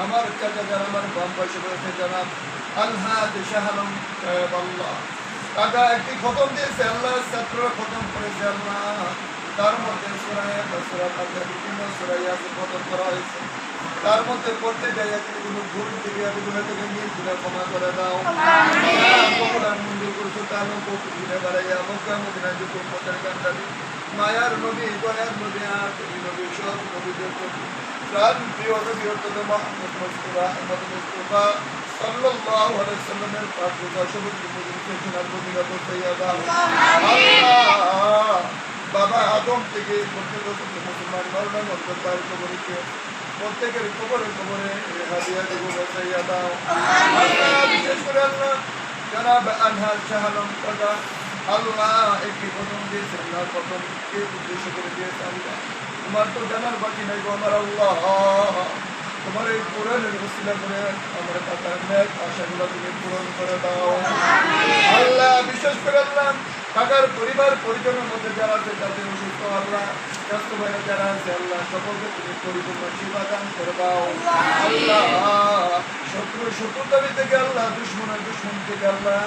আমার চাচা যারা আমার বাম পাশে রয়েছে জানাব আলহাদ শাহালম আল্লাহ কাকা একটি খতম দিয়েছে আল্লাহ ছাত্ররা খতম করেছে আল্লাহ। তার মধ্যে সুরায় সুরা কাকা বিভিন্ন সুরাই আছে খতম করা হয়েছে। তার মধ্যে কোনো ভুল থেকে এগুলো থেকে ক্ষমা করে দাও। মন্দির করছ তার মধ্যে ঘুরে বেড়াইয়া মক্কা মদিনা যুগ কান্ডারি মায়ার নবী দয়ার নবী আর নবী সব নবীদের প্রতি। নবী অর্থাৎ মোহাম্মদ মুস্তফা আহমদ মুস্তফা সাল্লাল্লাহু আলাইহি সাল্লামের পাক দশমী মুজিবকে সোনার মদিনা পৌঁছাইয়া দাও আল্লাহ। বাবা আদম থেকে প্রত্যেক মুসলমান মরণ অন্তর বাইর কবরকে প্রত্যেকের কবরে কবরে হাদিয়া দেবো পৌঁছাইয়া আল্লাহ, বিশেষ করে আল্লাহ। জনাব আনহার শাহালম কাকা আল্লাহ, একটি প্রথম দিয়েছে আল্লাহ প্রথমকে উদ্দেশ্য করে দিয়েছে আল্লাহ? তোমার তো জানার বাকি নাই গো আমার আল্লাহ। তোমার এই কোরআনের মুসিলা করে আমার কাকার ন্যাক আশাগুলো তুমি পূরণ করে দাও। আল্লাহ বিশেষ করে আল্লাহ কাকার পরিবার পরিজনের মধ্যে যারা আছে তাদের অসুস্থ আল্লাহ স্বাস্থ্য ভাইরা যারা আছে আল্লাহ সকলকে তুমি পরিপূর্ণ সেবা দান করে দাও। আল্লাহ শত্রু শত্রুতাবি থেকে আল্লাহ দুশ্মনের দুশ্মন থেকে আল্লাহ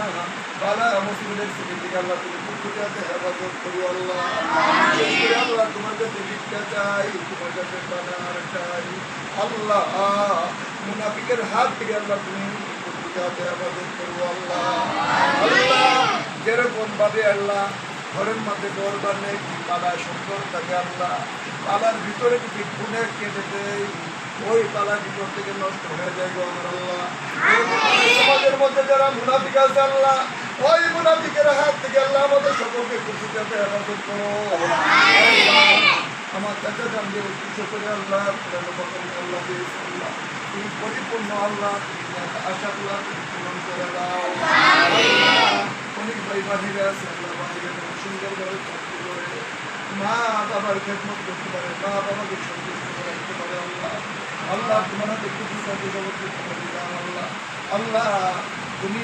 বালা স্থিতি থেকে আল্লাহ তুমি প্রকৃতিতে হেফাজত করি আল্লাহ। আল্লাহ চাই। মুনাফিকের হাত থেকে আল্লাহ। তুমি যেরকম ভাবে আল্লাহ ঘরের মধ্যে ডর বানে পালা সুন্দর থাকে, আল্লাহ। পালার ভিতরে যদি খুনে কেটে দেয়, ওই পালার ভিতর থেকে নষ্ট হয়ে যায় আমার আল্লাহ। সমাজের মধ্যে যারা মুনাফিক আছে, আল্লাহ, ওই মুনাফিকের হাত থেকে আল্লাহ আমাদের সকলকে খুশি যাতে হেফাজত করো। আমার চাচা জান যে উদ্দেশ্য করে আল্লাহ আল্লাহ আল্লাহ। তুমি পরিপূর্ণ আল্লাহ আশাগুলো তুমি পূরণ করে দাও। আল্লাহ, অনেক ভাই বাহিরে আছে আল্লাহ বাহিরে সুন্দরভাবে চাকরি করে। মা বাবার খেদমত করতে পারে মা বাবাকে সন্তুষ্ট করে রাখতে পারে আল্লাহ। আল্লাহ তোমার হাতে কিছু কাজে জগৎকে আল্লাহ। আল্লাহ তুমি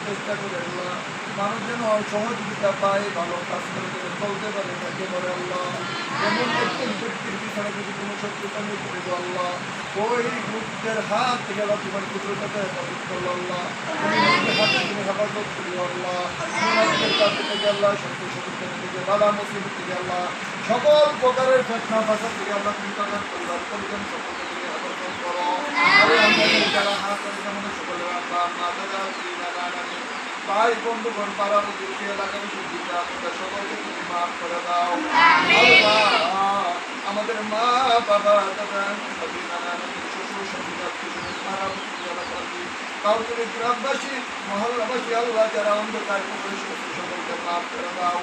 চেষ্টা করে আল্লাহ মানুষ যেন সহযোগিতা পায়, ভালো কাজ করে যেন চলতে পারে, তাকে বলে আল্লাহ। এমন একজন ব্যক্তির পিছনে যদি কোনো শত্রুতা নেই করে আল্লাহ। ওই মুক্তির হাত থেকে আল্লাহ তোমার কুদরতাতে হেফাজত করল আল্লাহ। হাতে তুমি হেফাজত করি আল্লাহ। কাছ থেকে আল্লাহ শত্রু শত্রুতা থেকে বালা মুসিবত থেকে আল্লাহ। সকল প্রকারের ফেতনা ফাসাদ থেকে আল্লাহ তুমি তাদের পরিবার পরিজন সকলকে তুমি হেফাজত করো। আমাদের যারা হাত যেমন সকলের আব্বা ভাই বন্ধুগণ পাড়া প্রতিবেশী এলাকার সুবিধা আপনাদের সকলকে তুমি মাফ করে দাও। আমাদের মা বাবা দাদা শ্বশুর শাশুড়ি কাউকে গ্রামবাসী মহল্লাবাসী আল্লাহ যারা অন্ধকার করে সকলকে মাফ করে দাও।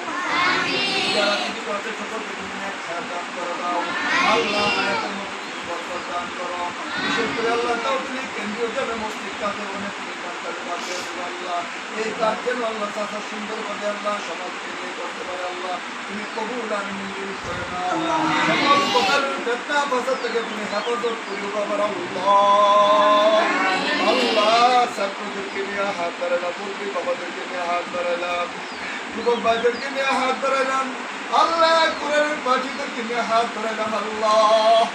যারা কিছু করতে সকলকে তুমি এক দান করে দাও। আল্লাহ হায়াতের মধ্যে দান করো। বিশেষ করে আল্লাহ তাও তুমি কেন্দ্রীয় যাবে মসজিদ কাছে অনেক আল্লাহ এই কাজ যেন আল্লাহ চাষা আল্লাহ নিয়ে করতে পারে করে না সকল আল্লাহ আল্লাহ নিয়ে হাত বাড়ালাম মুরগি হাত হাত আল্লাহ কোরআনের হাত বাড়ালাম আল্লাহ